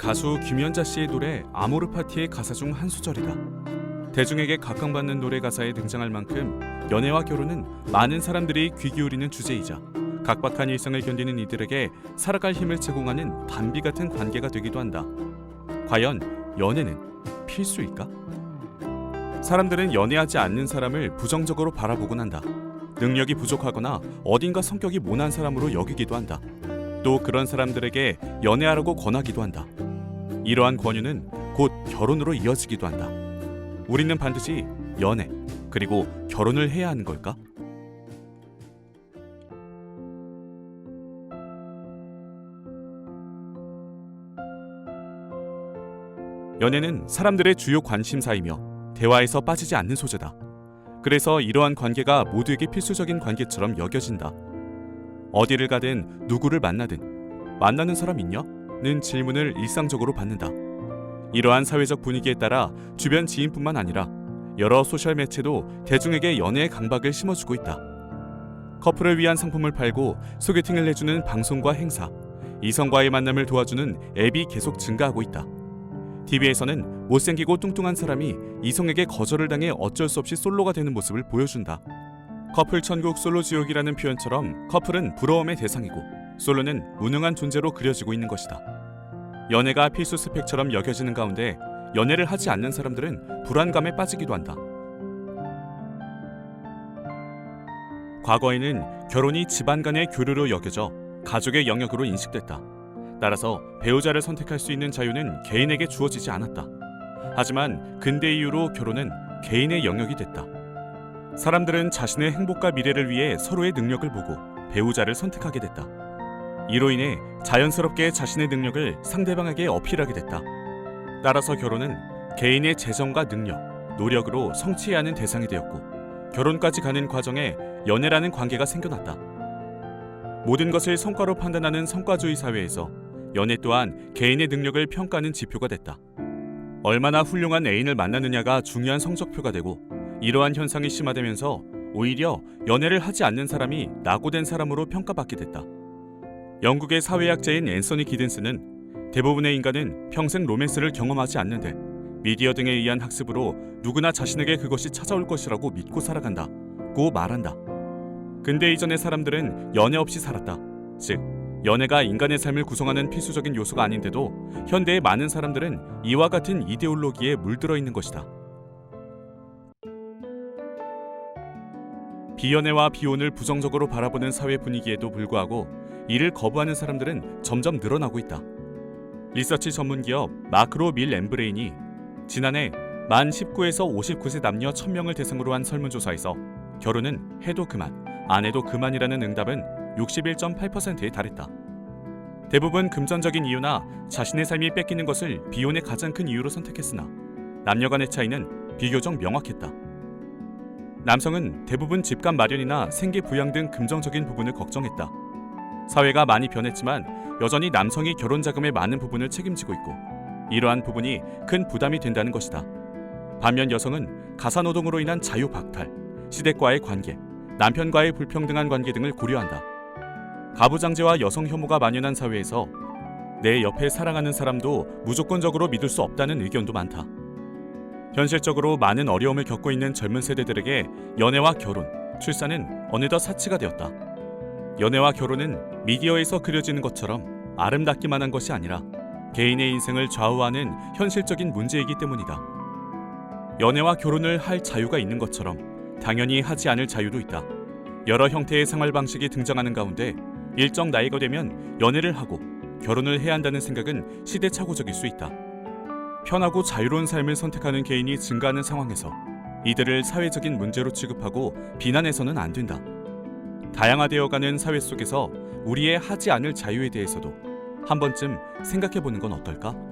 가수 김연자 씨의 노래 아모르 파티의 가사 중 한 소절이다. 대중에게 각광받는 노래 가사에 등장할 만큼 연애와 결혼은 많은 사람들이 귀 기울이는 주제이자 각박한 일상을 견디는 이들에게 살아갈 힘을 제공하는 단비 같은 관계가 되기도 한다. 과연 연애는 필수일까? 사람들은 연애하지 않는 사람을 부정적으로 바라보곤 한다. 능력이 부족하거나 어딘가 성격이 모난 사람으로 여기기도 한다. 또 그런 사람들에게 연애하라고 권하기도 한다. 이러한 권유는 곧 결혼으로 이어지기도 한다. 우리는 반드시 연애 그리고 결혼을 해야 하는 걸까? 연애는 사람들의 주요 관심사이며 대화에서 빠지지 않는 소재다. 그래서 이러한 관계가 모두에게 필수적인 관계처럼 여겨진다. 어디를 가든 누구를 만나든 만나는 사람 있냐? 는 질문을 일상적으로 받는다. 이러한 사회적 분위기에 따라 주변 지인뿐만 아니라 여러 소셜 매체도 대중에게 연애의 강박을 심어주고 있다. 커플을 위한 상품을 팔고 소개팅을 해주는 방송과 행사, 이성과의 만남을 도와주는 앱이 계속 증가하고 있다. TV에서는 못생기고 뚱뚱한 사람이 이성에게 거절을 당해 어쩔 수 없이 솔로가 되는 모습을 보여준다. 커플 천국 솔로 지옥이라는 표현처럼 커플은 부러움의 대상이고 솔로는 무능한 존재로 그려지고 있는 것이다. 연애가 필수 스펙처럼 여겨지는 가운데 연애를 하지 않는 사람들은 불안감에 빠지기도 한다. 과거에는 결혼이 집안 간의 교류로 여겨져 가족의 영역으로 인식됐다. 따라서 배우자를 선택할 수 있는 자유는 개인에게 주어지지 않았다. 하지만 근대 이후로 결혼은 개인의 영역이 됐다. 사람들은 자신의 행복과 미래를 위해 서로의 능력을 보고 배우자를 선택하게 됐다. 이로 인해 자연스럽게 자신의 능력을 상대방에게 어필하게 됐다. 따라서 결혼은 개인의 재정과 능력, 노력으로 성취해야 하는 대상이 되었고 결혼까지 가는 과정에 연애라는 관계가 생겨났다. 모든 것을 성과로 판단하는 성과주의 사회에서 연애 또한 개인의 능력을 평가하는 지표가 됐다. 얼마나 훌륭한 애인을 만나느냐가 중요한 성적표가 되고 이러한 현상이 심화되면서 오히려 연애를 하지 않는 사람이 낙오된 사람으로 평가받게 됐다. 영국의 사회학자인 앤서니 기든스는 대부분의 인간은 평생 로맨스를 경험하지 않는데 미디어 등에 의한 학습으로 누구나 자신에게 그것이 찾아올 것이라고 믿고 살아간다 고 말한다. 근대 이전의 사람들은 연애 없이 살았다. 즉, 연애가 인간의 삶을 구성하는 필수적인 요소가 아닌데도 현대의 많은 사람들은 이와 같은 이데올로기에 물들어 있는 것이다. 비연애와 비혼을 부정적으로 바라보는 사회 분위기에도 불구하고 이를 거부하는 사람들은 점점 늘어나고 있다. 리서치 전문 기업 마크로 밀 엠브레인이 지난해 만 19에서 59세 남녀 1000명을 대상으로 한 설문조사에서 결혼은 해도 그만, 안 해도 그만이라는 응답은 61.8%에 달했다. 대부분 금전적인 이유나 자신의 삶이 뺏기는 것을 비혼의 가장 큰 이유로 선택했으나 남녀 간의 차이는 비교적 명확했다. 남성은 대부분 집값 마련이나 생계 부양 등 금전적인 부분을 걱정했다. 사회가 많이 변했지만 여전히 남성이 결혼 자금의 많은 부분을 책임지고 있고 이러한 부분이 큰 부담이 된다는 것이다. 반면 여성은 가사 노동으로 인한 자유 박탈, 시댁과의 관계, 남편과의 불평등한 관계 등을 고려한다. 가부장제와 여성 혐오가 만연한 사회에서 내 옆에 사랑하는 사람도 무조건적으로 믿을 수 없다는 의견도 많다. 현실적으로 많은 어려움을 겪고 있는 젊은 세대들에게 연애와 결혼, 출산은 어느덧 사치가 되었다. 연애와 결혼은 미디어에서 그려지는 것처럼 아름답기만 한 것이 아니라 개인의 인생을 좌우하는 현실적인 문제이기 때문이다. 연애와 결혼을 할 자유가 있는 것처럼 당연히 하지 않을 자유도 있다. 여러 형태의 생활 방식이 등장하는 가운데 일정 나이가 되면 연애를 하고 결혼을 해야 한다는 생각은 시대착오적일 수 있다. 편하고 자유로운 삶을 선택하는 개인이 증가하는 상황에서 이들을 사회적인 문제로 취급하고 비난해서는 안 된다. 다양화되어가는 사회 속에서 우리의 하지 않을 자유에 대해서도 한 번쯤 생각해 보는 건 어떨까?